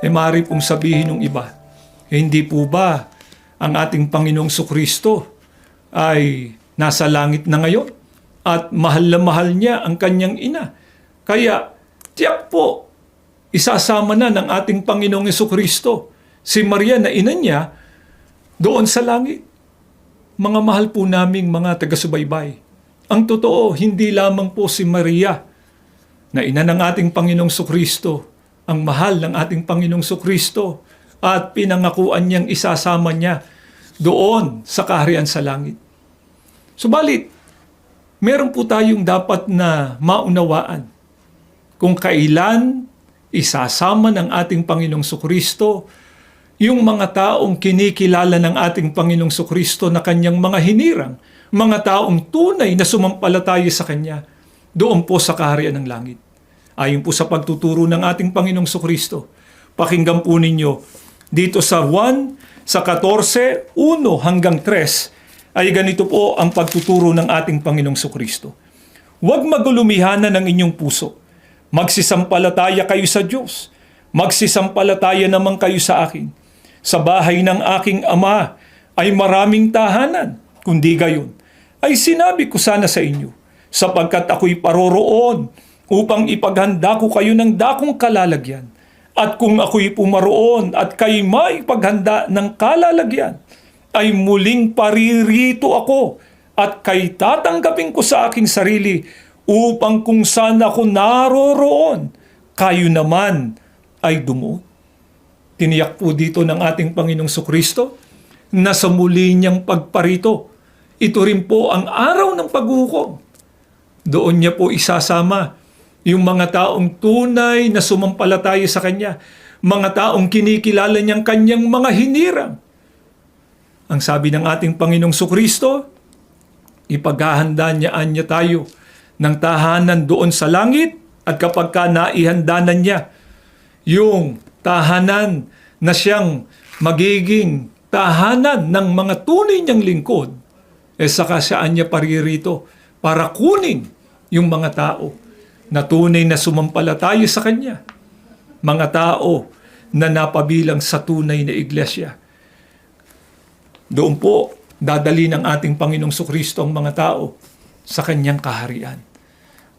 Eh maaari pong sabihin ng iba, eh, hindi po ba ang ating Panginoong Sukristo ay nasa langit na ngayon at mahal na mahal niya ang kanyang ina. Kaya tiyak po, isasama na ng ating Panginoong Kristo si Maria na ina niya doon sa langit. Mga mahal po naming mga taga-subaybay. Ang totoo, hindi lamang po si Maria na ina ng ating Panginoong Kristo, ang mahal ng ating Panginoong Kristo at pinangakuan niyang isasama niya doon sa kaharian sa langit. Subalit, meron po tayong dapat na maunawaan kung kailan isasama ng ating Panginoong Kristo yung mga taong kinikilala ng ating Panginoong Kristo na kanyang mga hinirang, mga taong tunay na sumampalataya sa Kanya doon po sa kaharian ng langit. Ayon po sa pagtuturo ng ating Panginoong Kristo. Pakinggan po ninyo dito sa 1, sa 14, 1 hanggang 3, ay ganito po ang pagtuturo ng ating Panginoong Kristo. Huwag magulumihanan ng inyong puso. Magsisampalataya kayo sa Diyos. Magsisampalataya naman kayo sa akin. Sa bahay ng aking ama ay maraming tahanan, kundi gayon. Ay sinabi ko sana sa inyo, sapagkat ako'y paroroon upang ipaghanda ko kayo ng dakong kalalagyan. At kung ako'y pumaroon at kayo may paghanda ng kalalagyan, ay muling paririto ako at kay tatanggapin ko sa aking sarili upang kung saan ako naroroon, kayo naman ay dumuot. Tiniyak po dito ng ating Panginoong Sukristo na sa muli niyang pagparito, ito rin po ang araw ng paghukom. Doon niya po isasama yung mga taong tunay na sumampalataya sa Kanya, mga taong kinikilala niyang Kanyang mga hinirang. Ang sabi ng ating Panginoong Sukristo, ipaghahanda niyaan niya tayo ng tahanan doon sa langit at kapag ka naihanda na niya yung tahanan na siyang magiging tahanan ng mga tunay niyang lingkod, eh saka saan niya paririto para kunin yung mga tao na tunay na sumampalataya sa Kanya. Mga tao na napabilang sa tunay na iglesia. Doon po, dadali ng ating Panginoong Sukristo ang mga tao sa Kanyang kaharian.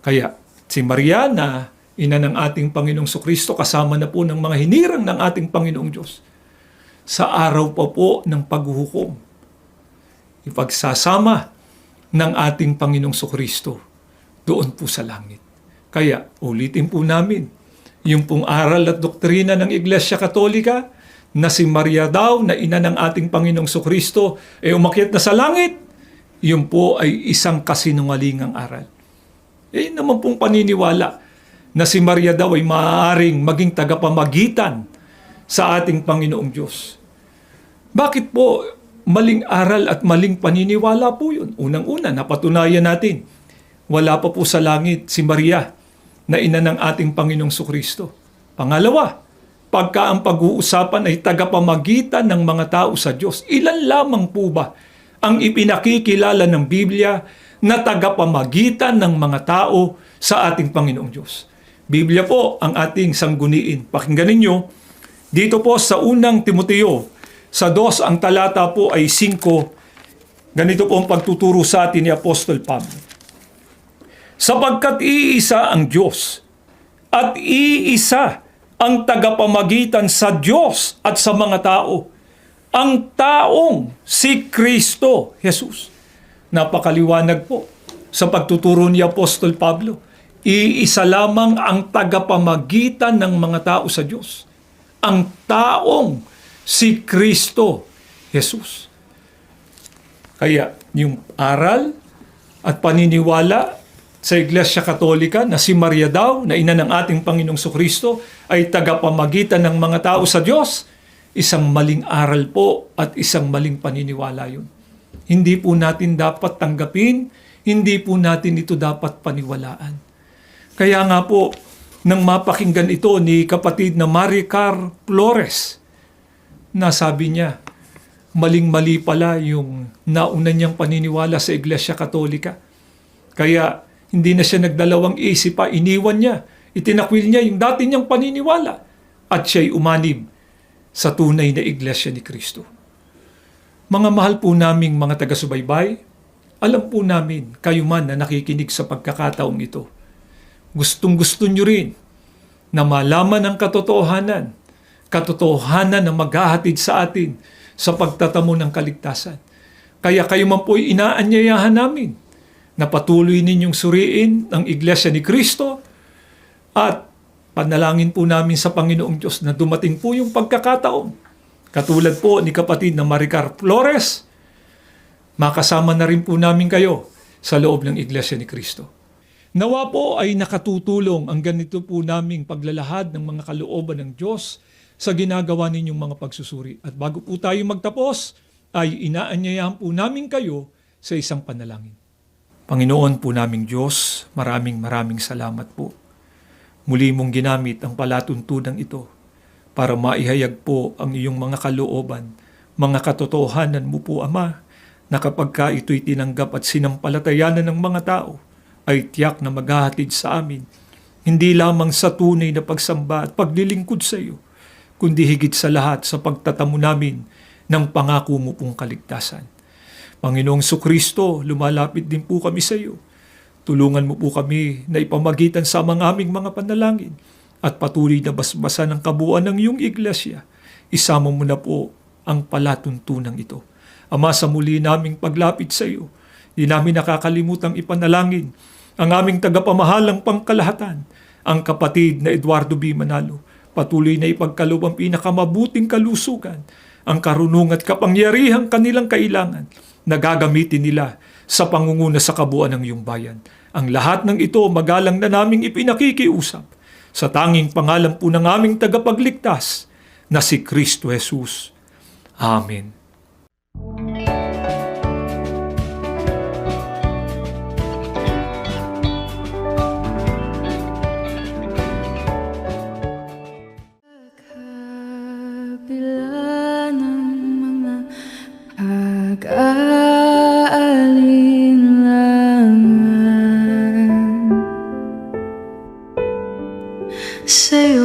Kaya si Maria na ina ng ating Panginoong Sukristo kasama na po ng mga hinirang ng ating Panginoong Diyos sa araw pa po ng paghuhukom. Ipagsasama ng ating Panginoong Sukristo doon po sa langit. Kaya ulitin po namin yung pong aral at doktrina ng Iglesia Katolika na si Maria daw na ina ng ating Panginoong Sukristo ay umakyat na sa langit. Yun po ay isang kasinungalingang aral. Eh naman pong paniniwala na si Maria daw ay maaaring maging tagapamagitan sa ating Panginoong Diyos. Bakit po maling aral at maling paniniwala po yun? Unang-una, napatunayan natin, wala pa po sa langit si Maria na ina ng ating Panginoong Sukristo. Pangalawa, pagka ang pag-uusapan ay tagapamagitan ng mga tao sa Diyos, ilan lamang po ba ang ipinakikilala ng Biblia na tagapamagitan ng mga tao sa ating Panginoong Diyos? Biblia po ang ating sangguniin. Pakinggan ninyo, dito po sa unang Timoteo, sa dos ang talata po ay 5, ganito po ang pagtuturo sa atin ni Apostol Pablo. Sapagkat iisa ang Diyos at iisa ang tagapamagitan sa Diyos at sa mga tao, ang taong si Kristo Jesus. Napakaliwanag po sa pagtuturo ni Apostol Pablo. Iisa lamang ang tagapamagitan ng mga tao sa Diyos. Ang taong si Kristo Jesus. Kaya yung aral at paniniwala sa Iglesia Katolika na si Maria daw, na ina ng ating Panginoong Kristo, ay tagapamagitan ng mga tao sa Diyos, isang maling aral po at isang maling paniniwala yun. Hindi po natin dapat tanggapin, hindi po natin ito dapat paniwalaan. Kaya nga po, nang mapakinggan ito ni kapatid na Maricar Flores, na sabi niya, maling-mali pala yung nauna niyang paniniwala sa Iglesia Katolika. Kaya hindi na siya nagdalawang isip pa, iniwan niya. Itinakwil niya yung dati niyang paniniwala. at siya'y umanib sa tunay na iglesia ni Kristo. Mga mahal po naming mga taga-subaybay, alam po namin kayo man na nakikinig sa pagkakataong ito. Gustong gusto nyo rin na malaman ang katotohanan, katotohanan na maghahatid sa atin sa pagtatamo ng kaligtasan. Kaya kayo man po'y inaanyayahan namin na patuloy ninyong suriin ang Iglesia ni Kristo at panalangin po namin sa Panginoong Diyos na dumating po yung pagkakataon. Katulad po ni kapatid na Maricar Flores, makasama na rin po namin kayo sa loob ng Iglesia ni Kristo. Nawa po ay nakatutulong ang ganito po naming paglalahad ng mga kalooban ng Diyos sa ginagawa ninyong mga pagsusuri. At bago po tayo magtapos, ay inaanyayahan po namin kayo sa isang panalangin. Panginoon po naming Diyos, maraming maraming salamat po. Muli mong ginamit ang palatuntunan ito para maihayag po ang iyong mga kalooban, mga katotohanan mo po, Ama, na kapag ka ito'y tinanggap at sinampalatayanan ng mga tao, ay tiyak na maghahatid sa amin, hindi lamang sa tunay na pagsamba at paglilingkod sa iyo, kundi higit sa lahat sa pagtatamo namin ng pangako mo pong kaligtasan. Panginoong Sukristo, lumalapit din po kami sa iyo. Tulungan mo po kami na ipamagitan sa mga aming mga panalangin at patuloy na basbasan ang kabuuan ng iyong iglesia. Isama mo na po ang palatuntunang ito. Ama, sa muli naming paglapit sa iyo, di namin nakakalimutang ipanalangin ang aming tagapamahalang pangkalahatan, ang kapatid na Eduardo B. Manalo. Patuloy na ipagkaloob ang pinakamabuting kalusugan, ang karunungan at kapangyarihang kanilang kailangan na gagamitin nila sa pangunguna sa kabuuan ng iyong bayan. Ang lahat ng ito magalang na naming ipinakikiusap sa tanging pangalan po ng aming tagapagligtas na si Kristo Jesus. Amen. say